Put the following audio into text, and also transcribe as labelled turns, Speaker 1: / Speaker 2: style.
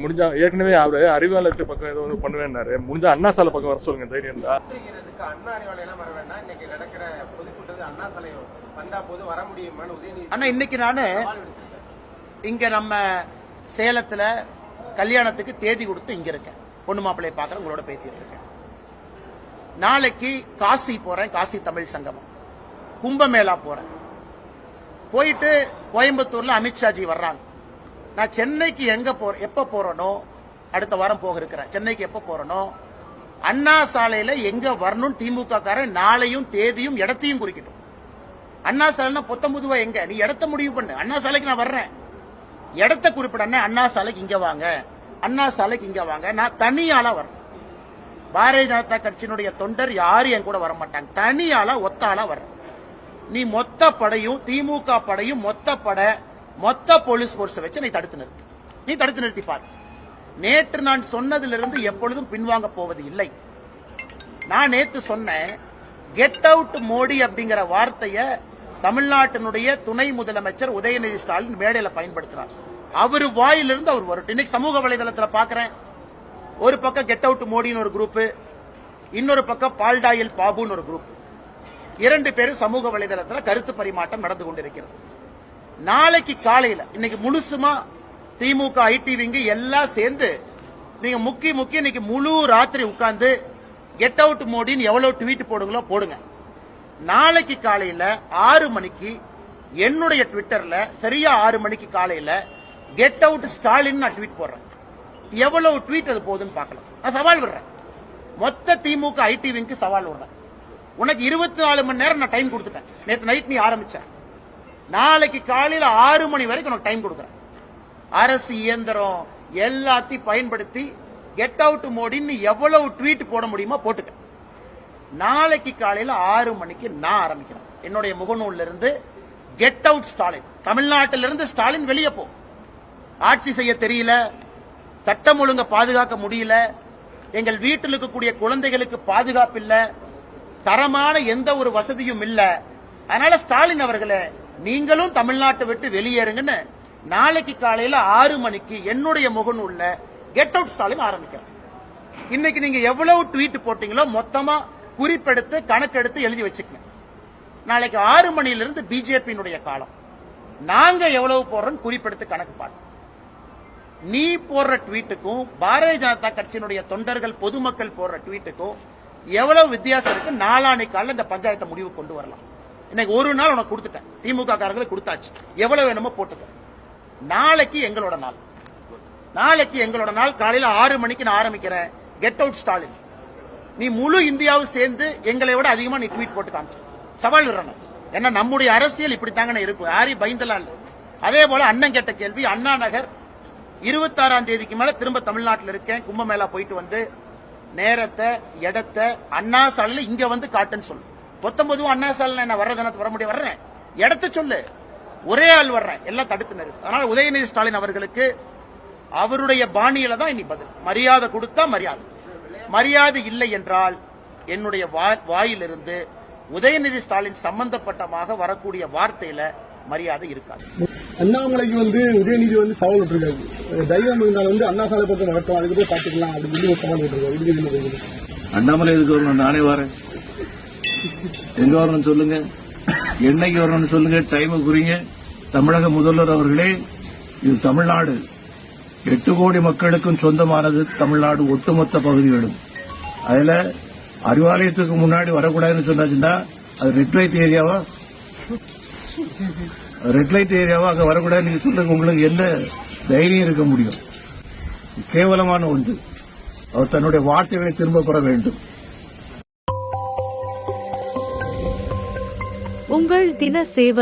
Speaker 1: முடிஞ்சா ஏற்கனவே அவரு அறிவாலயத்து பக்கம் ஏதோ ஒன்று பண்ணுவேன்னாரு முடிஞ்சா அண்ணா சாலை பக்கம் வர சொல்லுங்க தைரியம் தான்
Speaker 2: அண்ணா அறிவாலயம் வர வேண்டாம். இன்னைக்கு நடக்கிற பொதுக்கூட்டத்தில் அண்ணா சாலை வந்தா போது வர முடியுமான்னு உதயநிதி
Speaker 3: ஆனா இன்னைக்கு நானு. இங்க நம்ம சேலத்துல கல்யாணத்துக்கு தேதி கொடுத்து இங்க இருக்கேன். பொண்ணு மாப்பிள்ளைய பார்க்கறேன் உங்களோட பேசிட்டு இருக்கேன். நாளைக்கு காசி போறேன் காசி தமிழ் சங்கமம். கும்பமேளா போறேன். போயிட்டு கோயம்புத்தூர்ல அமித்ஷாஜி வர்றாங்க. நான் சென்னைக்கு எங்க போற எப்ப போறேனோ அடுத்த வாரம் போக இருக்கிறேன். சென்னைக்கு எப்ப போறேனோ அண்ணா சாலையில எங்க வரணும் திமுக காரன் நாளையும் தேதியும் இடத்தையும் குறிக்கட்டும். அண்ணா சாலைனா பொத்தம்புதுவா எங்க? நீ இடத்த முடிவு பண்ணு. அண்ணா சாலைக்கு நான் வர்றேன். இடத்த குறிப்பிடனே அண்ணா. சாலைக்கு இங்க வாங்க. அண்ணா சாலைக்கு இங்க வாங்க. நான் தனியாளா வரேன் பாரதிய ஜனதா கட்சியினுடைய தொண்டர் யாரும் என் கூட வர மாட்டாங்க தனியாளா ஒத்தாளா வர்றேன் நீ மொத்த படையும் திமுக படையும் மொத்த படை மொத்த போலீஸ் போர்ஸ் வச்சு நீ தடுத்து நிறுத்து. நீ தடுத்து நிறுத்தி பார். நேற்று நான் சொன்னதிலிருந்து எப்பொழுதும் பின்வாங்க போவது இல்லை. நான் நேத்து சொன்னேன் கெட் அவுட் மோடி அப்படிங்கிற வார்த்தைய தமிழ்நாட்டினுடைய துணை முதலமைச்சர் உதயநிதி ஸ்டாலின் மேடையில பயன்படுத்தினார் அவர் வாயிலிருந்து அவர் வரட்டும் இன்னைக்கு சமூக வலைதளத்தில் பாக்குறேன். ஒரு பக்கம் கெட் அவுட் மோடின்னு ஒரு குரூப் இன்னொரு பக்கம் பால்டாயில் பாபுன்னு ஒரு குரூப் இரண்டு பேரும் சமூக வலைதளத்தில் கருத்து பரிமாற்றம் நடந்து கொண்டிருக்கிறது. நாளைக்கு காலையில இன்னைக்கு முழுசுமா திமுக ஐடிவிங்க எல்லாம் சேர்ந்து நீங்க முக்கி முக்கி இன்னைக்கு முழு ராத்திரி உட்கார்ந்து கெட் அவுட் மோடின்னு எவ்வளவு ட்வீட் போடுங்களோ போடுங்க. நாளைக்கு காலையில ஆறு மணிக்கு என்னுடைய ட்விட்டர்ல சரியா ஆறு மணிக்கு காலையில கெட் அவுட் ஸ்டாலின் நான் ட்வீட் போடுறேன். எவ்வளவு ட்வீட் அது போகுதுன்னு பார்க்கலாம். நான் சவால் விடுறேன். மொத்த திமுக ஐடிவிங்க்கு சவால் விடுறேன். உனக்கு இருபத்தி நாலு மணி நேரம் நான் டைம் கொடுத்துட்டேன். நேற்று நைட் நீ ஆரம்பிச்சேன் நாளைக்கு காலையில் ஆறு மணி வரைக்கும் உனக்கு டைம் கொடுக்குறேன். அரசு இயந்திரம் எல்லாத்தையும் பயன்படுத்தி கெட் அவுட் மோடின்னு எவ்வளவு ட்வீட் போட முடியுமோ போட்டுக்க. நாளைக்கு காலையில் ஆறு மணிக்கு நான் ஆரம்பிக்கிறேன். என்னுடைய முகநூல்ல இருந்து கெட் அவுட் ஸ்டாலின் தமிழ்நாட்டிலிருந்து ஸ்டாலின் வெளியே போ. ஆட்சி செய்ய தெரியல. சட்டம் ஒழுங்க பாதுகாக்க முடியல. எங்கள் வீட்டில் இருக்கக்கூடிய குழந்தைகளுக்கு பாதுகாப்பு இல்லை. தரமான எந்த ஒரு வசதியும் இல்லை. அதனால ஸ்டாலின் அவர்களே நீங்களும் தமிழ்நாட்டை விட்டு வெளியேறுங்கன்னு நாளைக்கு காலையில ஆறு மணிக்கு என்னுடைய முகநூல்ல கெட் அவுட் ஸ்டாலின் ஆரம்பிக்கிறேன் இன்னைக்கு நீங்க எவ்வளவு ட்வீட் போட்டீங்களோ மொத்தமா குறிப்பெடுத்து கணக்கெடுத்து எழுதி வச்சுக்கங்க. நாளைக்கு ஆறு மணியிலிருந்து பிஜேபியினுடைய காலம். நாங்க எவ்வளவு போடுறோம் குறிப்பெடுத்து கணக்கு பாடு நீ போடுற ட்வீட்டுக்கும் பாரதிய ஜனதா கட்சியினுடைய தொண்டர்கள் பொதுமக்கள் போடுற ட்வீட்டுக்கும் எவ்வளவு வித்தியாசம் இருக்கு? நாளானை காலில் இந்த பஞ்சாயத்தை முடிவு கொண்டு வரலாம். இன்னைக்கு ஒரு நாள் உனக்கு கொடுத்துட்டேன். திமுக காரங்களுக்கு கொடுத்தாச்சு. எவ்வளவு வேணுமோ போட்டுக்க. நாளைக்கு எங்களோட நாள். நாளைக்கு எங்களோட நாள். காலையில ஆறு மணிக்கு நான் ஆரம்பிக்கிறேன். கெட் அவுட் ஸ்டாலின் நீ முழு இந்தியாவும் சேர்ந்து எங்களை விட அதிகமா நீ ட்வீட் போட்டு காமிச்சு. சவால் விடுறேன் ஏன்னா நம்முடைய அரசியல் இப்படித்தாங்கன்னு இருக்கும். யாரையும் பயந்தலாம் இல்லை. அதே போல அண்ணன் கேட்ட கேள்வி அண்ணா நகர் இருபத்தாறாம் தேதிக்கு மேல திரும்ப தமிழ்நாட்டில் இருக்கேன். கும்பமேளா போயிட்டு வந்து நேரத்தை இடத்தை அண்ணா சாலையில் இங்க வந்து காட்டுன்னு சொல்லு. பத்தொன்பதும் அண்ணா சாலையில நான் வர்ற தினத்து வர முடியும்? வர்றேன். இடத்த சொல்லு. ஒரே ஆள் வர்றேன். எல்லாம் தடுத்து நிறுத்து அதனால உதயநிதி ஸ்டாலின் அவர்களுக்கு அவருடைய பாணியில தான் இனி பதில். மரியாதை கொடுத்தா மரியாதை. மரியாதை இல்லை என்றால் என்னுடைய வா- வாயிலிருந்து உதயநிதி ஸ்டாலின் சம்பந்தப்பட்டமாக வரக்கூடிய வார்த்தையில மரியாதை இருக்காது.
Speaker 4: அண்ணாமலைக்கு வந்து உதயநிதி வந்து சவால் விட்டுருக்காரு. தெய்வம் இருந்தால் வந்து அண்ணா சாலை பக்கம் வரட்டும். அதுக்கு போய் பார்த்துக்கலாம் அப்படின்னு சவால் விட்டுருக்காரு.
Speaker 5: அண்ணாமலை நானே வரேன். எங்க வரணும் சொல்லுங்க. என்னைக்கு வரணும்னு சொல்லுங்க. டைம் குறிங்க. தமிழக முதல்வர் அவர்களே இது தமிழ்நாடு. எட்டு கோடி மக்களுக்கும் சொந்தமானது தமிழ்நாடு ஒட்டுமொத்த பகுதிகளும். அதுல அறிவாலயத்துக்கு முன்னாடி வரக்கூடாதுன்னு சொன்னாச்சுன்னா அது ரெட் லைட் ஏரியாவா ரெட் லைட் ஏரியாவா அங்க வரக்கூடாதுன்னு நீங்க சொல்லுங்க. உங்களுக்கு என்ன தைரியம் இருக்க முடியும்? கேவலமான ஒன்று. அவர் தன்னுடைய வார்த்தைகளை திரும்ப பெற வேண்டும்.
Speaker 6: உங்கள் தின சேவல்